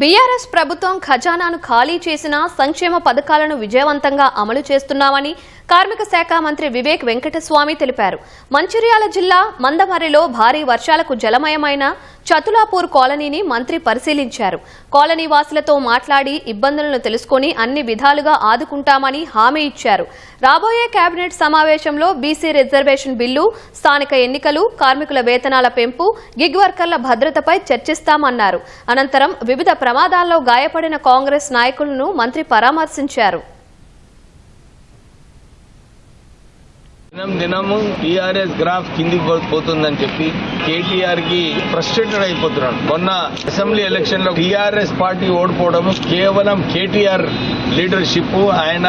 BRS ప్రభుత్వం ఖజానాను ఖాళీ చేసిన సంక్షేమ పథకాలను విజయవంతంగా అమలు చేస్తున్నామని కార్మిక శాఖ మంత్రి వివేక్ వెంకటస్వామి తెలిపారు. మంచిర్యాల జిల్లా మందమర్రిలో భారీ వర్షాలకు జలమయమైన చతులాపూర్ కాలనీని మంత్రి పరిశీలించారు. కాలనీ వాసులతో మాట్లాడి ఇబ్బందులను తెలుసుకుని అన్ని విధాలుగా ఆదుకుంటామని హామీ ఇచ్చారు. రాబోయే కేబినెట్ సమావేశంలో బీసీ రిజర్వేషన్ బిల్లు స్థానిక ఎన్నికలు కార్మికుల వేతనాల పెంపు గిగ్ వర్కర్ల భద్రతపై చర్చిస్తామన్నారు. అనంతరం వివిధ ప్రమాదాల్లో గాయపడిన కాంగ్రెస్ నాయకులను మంత్రి పరామర్శించారు. దినం దినము టీఆర్ఎస్ గ్రాఫ్ కిందికి పోతుందని చెప్పి కేటీఆర్కి ఫ్రస్ట్రేటెడ్ అయిపోతున్నాడు. మొన్న అసెంబ్లీ ఎలక్షన్లో టీఆర్ఎస్ పార్టీ ఓడిపోవడం కేవలం కేటీఆర్ లీడర్షిప్ ఆయన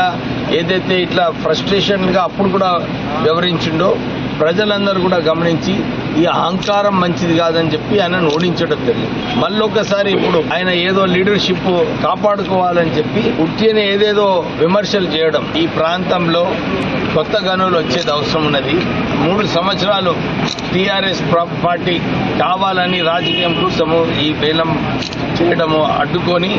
ఏదైతే ఇట్లా ఫ్రస్ట్రేషన్గా అప్పుడు కూడా వివరించిండో ప్రజలందరూ కూడా గమనించి ఈ అహంకారం మంచిది కాదని చెప్పి ఆయనను ఓడించడం జరిగింది. మళ్ళీ ఒకసారి ఇప్పుడు ఆయన ఏదో లీడర్షిప్ కాపాడుకోవాలని చెప్పి ఉట్టిని ఏదేదో విమర్శలు చేయడం ఈ ప్రాంతంలో కొత్త గనులు వచ్చేది అవసరం ఉన్నది. మూడు సంవత్సరాలు టీఆర్ఎస్ పార్టీ కావాలని రాజకీయం కోసము ఈ వేలం చేయడము అడ్డుకొని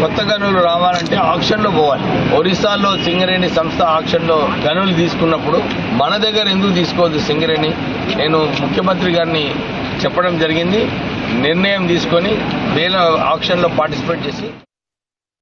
కొత్త గనులు రావాలంటే ఆక్షన్లో పోవాలి. ఒరిస్సాలో సింగరేణి సంస్థ ఆక్షన్లో గనులు తీసుకున్నప్పుడు మన దగ్గర ఎందుకు తీసుకోవద్దు సింగరేణి? నేను ముఖ్యమంత్రి గారిని చెప్పడం జరిగింది. నిర్ణయం తీసుకొని వేల ఆక్షన్లో పార్టిసిపేట్ చేసి